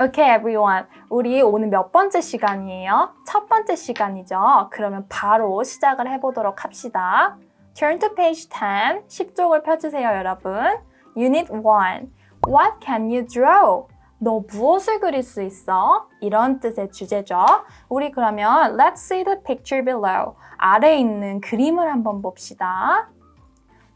Okay, everyone. 우리 오늘 몇 번째 시간이에요? 첫 번째 시간이죠. 그러면 바로 시작을 해보도록 합시다. Turn to page 10. 10쪽을 펴주세요, 여러분. Unit 1. What can you draw? 너 무엇을 그릴 수 있어? 이런 뜻의 주제죠. 우리 그러면 Let's see the picture below. 아래에 있는 그림을 한번 봅시다.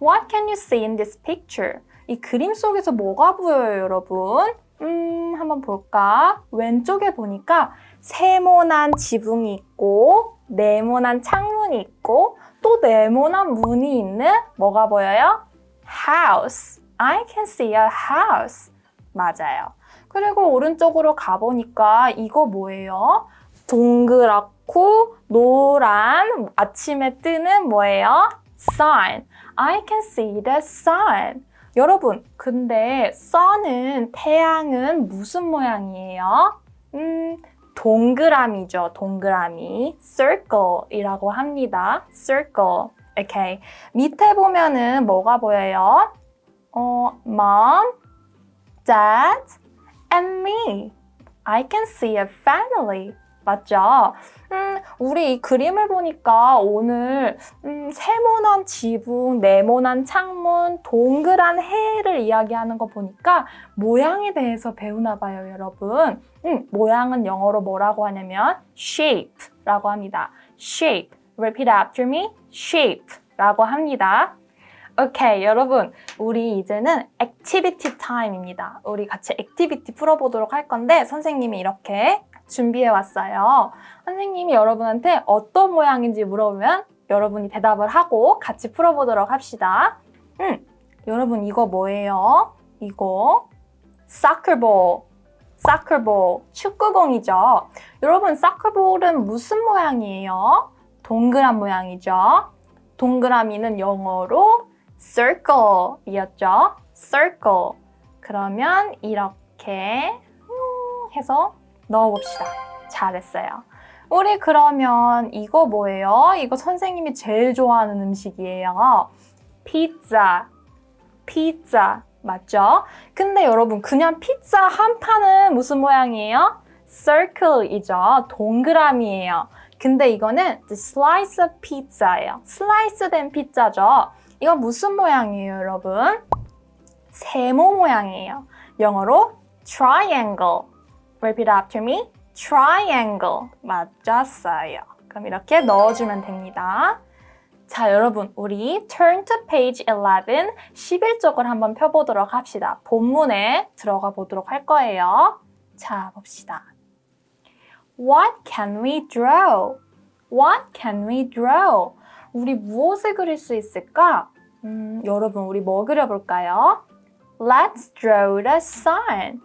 What can you see in this picture? 이 그림 속에서 뭐가 보여요, 여러분? 음, 한번 볼까? 왼쪽에 보니까 세모난 지붕이 있고, 네모난 창문이 있고, 또 네모난 문이 있는 뭐가 보여요? House. I can see a house. 맞아요. 그리고 오른쪽으로 가보니까 이거 뭐예요? 동그랗고 노란 아침에 뜨는 뭐예요? Sun. I can see the sun. 여러분, 근데 sun은 태양은 무슨 모양이에요? 음, 동그라미죠. 동그라미. circle이라고 합니다. circle. 오케이. 밑에 보면은 뭐가 보여요? 어, mom, dad, and me. I can see a family. 맞죠? 음, 우리 이 그림을 보니까 오늘 음, 세모난 지붕, 네모난 창문, 동그란 해를 이야기하는 거 보니까 모양에 대해서 배우나 봐요, 여러분. 음, 모양은 영어로 뭐라고 하냐면 shape라고 합니다. shape. Repeat after me. shape라고 합니다. 오케이, 여러분. 우리 이제는 액티비티 타임입니다. 우리 같이 액티비티 풀어보도록 할 건데 선생님이 이렇게 준비해 왔어요. 선생님이 여러분한테 어떤 모양인지 물어보면 여러분이 대답을 하고 같이 풀어보도록 합시다. 음, 여러분 이거 뭐예요? 이거 soccerball, soccerball, 축구공이죠. 여러분 soccerball은 무슨 모양이에요? 동그란 모양이죠. 동그라미는 영어로 circle이었죠. circle. 그러면 이렇게 음, 해서 넣어봅시다. 잘했어요. 우리 그러면 이거 뭐예요? 이거 선생님이 제일 좋아하는 음식이에요. 피자. 피자. 맞죠? 근데 여러분, 그냥 피자 한 판은 무슨 모양이에요? circle이죠. 동그라미예요. 근데 이거는 the slice of pizza예요. 슬라이스 된 피자죠. 이건 무슨 모양이에요, 여러분? 세모 모양이에요. 영어로 triangle. Repeat after me. Triangle. 맞았어요. 그럼 이렇게 넣어주면 됩니다. 자, 여러분, 우리 turn to page 11, 11쪽을 한번 펴보도록 합시다. 본문에 들어가 보도록 할 거예요. 자, 봅시다. What can we draw? What can we draw? 우리 무엇을 그릴 수 있을까? 음, 여러분, 우리 뭐 그려볼까요? Let's draw the sun.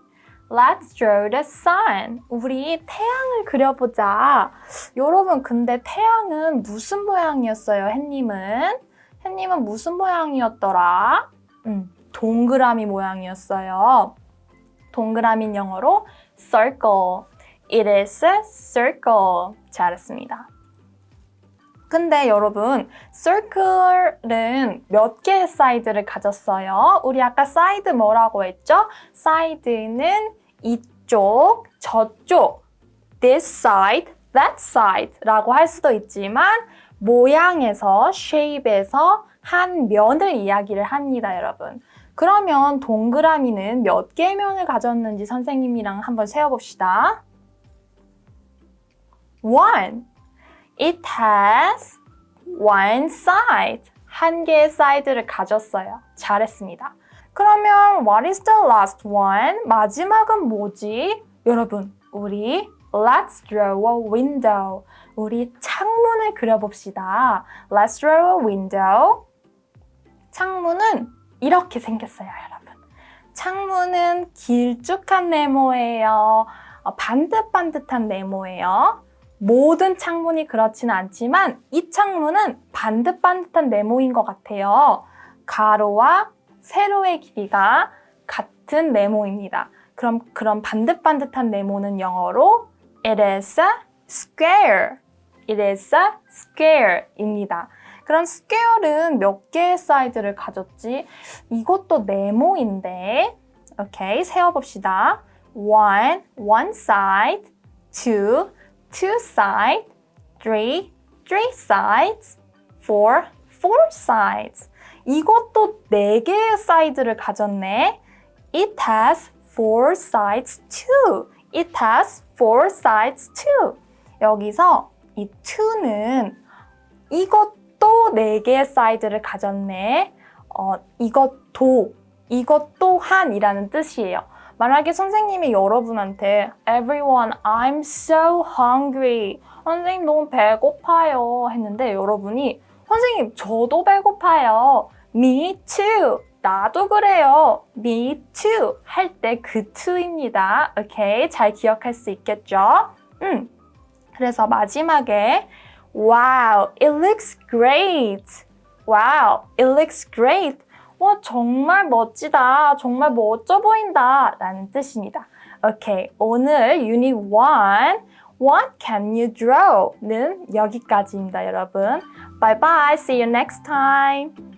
Let's draw the sun. 우리 태양을 그려보자. 여러분, 근데 태양은 무슨 모양이었어요, 햇님은? 햇님은 무슨 모양이었더라? 음, 동그라미 모양이었어요. 동그라미 영어로 circle. It is a circle. 잘했습니다. 근데 여러분, circle은 몇 개의 사이드를 가졌어요? 우리 아까 사이드 뭐라고 했죠? 사이드는 이쪽, 저쪽, this side, that side 라고 할 수도 있지만 모양에서, shape에서 한 면을 이야기를 합니다, 여러분. 그러면 동그라미는 몇 개의 면을 가졌는지 선생님이랑 한번 세어봅시다. one. It has one side. 한 개의 사이드를 가졌어요. 잘했습니다. 그러면 what is the last one? 마지막은 뭐지? 여러분, 우리 let's draw a window. 우리 창문을 그려봅시다. Let's draw a window. 창문은 이렇게 생겼어요, 여러분. 창문은 길쭉한 네모예요. 어, 반듯반듯한 네모예요. 모든 창문이 그렇지는 않지만 이 창문은 반듯반듯한 네모인 것 같아요. 가로와 세로의 길이가 같은 네모입니다. 그럼 그런 반듯반듯한 네모는 영어로 it is a square. it is a square입니다. 그럼 square는 몇 개의 사이드를 가졌지? 이것도 네모인데. 오케이, 세어봅시다. one, one side, two, two side, three, three sides, four, four sides. 이것도 네 개의 사이드를 가졌네. It has four sides too. It has four sides too. 여기서 이 to는 이것도 네 개의 사이드를 가졌네. 어, 이것도, 이것 또한이라는 뜻이에요. 만약에 선생님이 여러분한테 Everyone, I'm so hungry. 선생님 너무 배고파요. 했는데 여러분이 선생님 저도 배고파요. Me too. 나도 그래요. Me too. 할 때 그 to입니다. 오케이. 잘 기억할 수 있겠죠? 음. 그래서 마지막에 Wow, it looks great. Wow, it looks great. 와, 정말 멋지다. 정말 멋져 보인다. 라는 뜻입니다. 오케이. 오늘 Unit 1 What can you draw? 는 여기까지입니다, 여러분. Bye bye. See you next time.